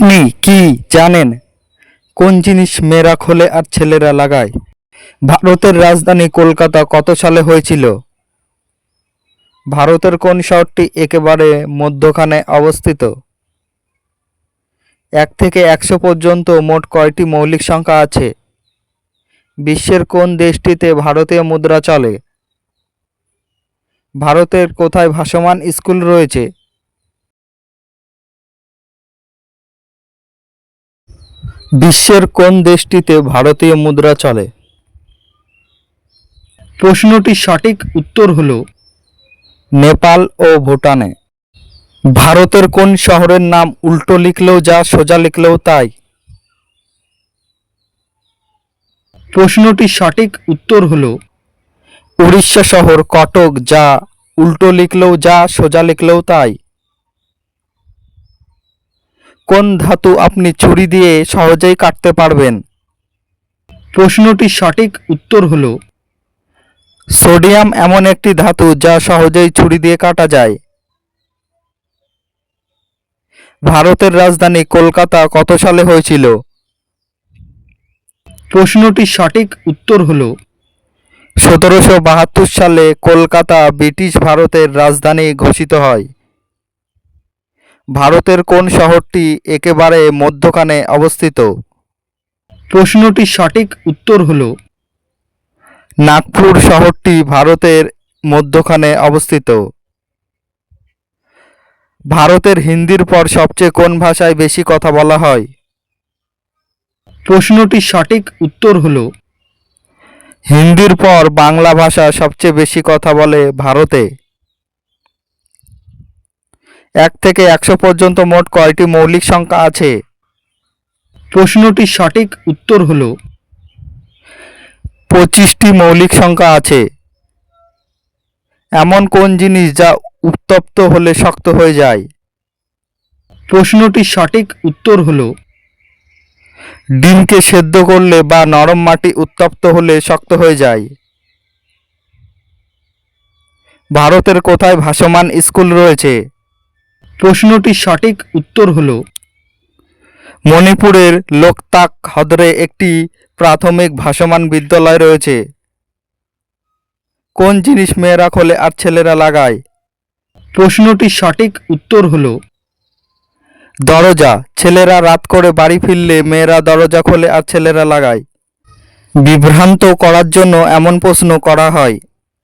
আপনি কি জানেন কোন জিনিস মেয়েরা খোলে আর ছেলেরা লাগায়? ভারতের রাজধানী কলকাতা কত সালে হয়েছিল? ভারতের কোন শহরটি একেবারে মধ্যখানে অবস্থিত? এক থেকে একশো পর্যন্ত মোট কয়টি মৌলিক সংখ্যা আছে? বিশ্বের কোন দেশটিতে ভারতীয় মুদ্রা চলে? ভারতের কোথায় ভাসমান স্কুল রয়েছে? বিশ্বের কোন দেশটিতে ভারতীয় মুদ্রা চলে? প্রশ্নটির সঠিক উত্তর হল নেপাল ও ভুটানে। ভারতের কোন শহরের নাম উল্টো লিখলেও যা সোজা লিখলেও তাই? প্রশ্নটির সঠিক উত্তর হল উড়িষ্যা শহর কটক, যা উল্টো লিখলেও যা সোজা লিখলেও তাই। কোন ধাতু আপনি ছুরি দিয়ে সহজেই কাটতে পারবেন? প্রশ্নটির সঠিক উত্তর হল সোডিয়াম এমন একটি ধাতু যা সহজেই ছুরি দিয়ে কাটা যায়। ভারতের রাজধানী কলকাতা কত সালে হয়েছিল? প্রশ্নটির সঠিক উত্তর হল সতেরোশো বাহাত্তর সালে কলকাতা ব্রিটিশ ভারতের রাজধানী ঘোষিত হয়। ভারতের কোন শহরটি একেবারে মধ্যখানে অবস্থিত? প্রশ্নটির সঠিক উত্তর হল নাগপুর শহরটি ভারতের মধ্যখানে অবস্থিত। ভারতের হিন্দির পর সবচেয়ে কোন ভাষায় বেশি কথা বলা হয়? প্রশ্নটির সঠিক উত্তর হল হিন্দির পর বাংলা ভাষা সবচেয়ে বেশি কথা বলে ভারতে। এক থেকে একশো পর্যন্ত মোট কয়টি মৌলিক সংখ্যা আছে? প্রশ্নটির সঠিক উত্তর হল পঁচিশটি মৌলিক সংখ্যা আছে। এমন কোন জিনিস যা উত্তপ্ত হলে শক্ত হয়ে যায়? প্রশ্নটির সঠিক উত্তর হল ডিমকে সেদ্ধ করলে বা নরম মাটি উত্তপ্ত হলে শক্ত হয়ে যায়। ভারতের কোথায় ভাসমান স্কুল রয়েছে? প্রশ্নটির সঠিক উত্তর হল, মণিপুরের লোকতাক হ্রদে একটি প্রাথমিক ভাসমান বিদ্যালয় রয়েছে। কোন জিনিস মেয়েরা খোলে আর ছেলেরা লাগায়? প্রশ্নটির সঠিক উত্তর হল, দরজা। ছেলেরা রাত করে বাড়ি ফিরলে মেয়েরা দরজা খোলে আর ছেলেরা লাগায়। বিভ্রান্ত করার জন্য এমন প্রশ্ন করা হয়।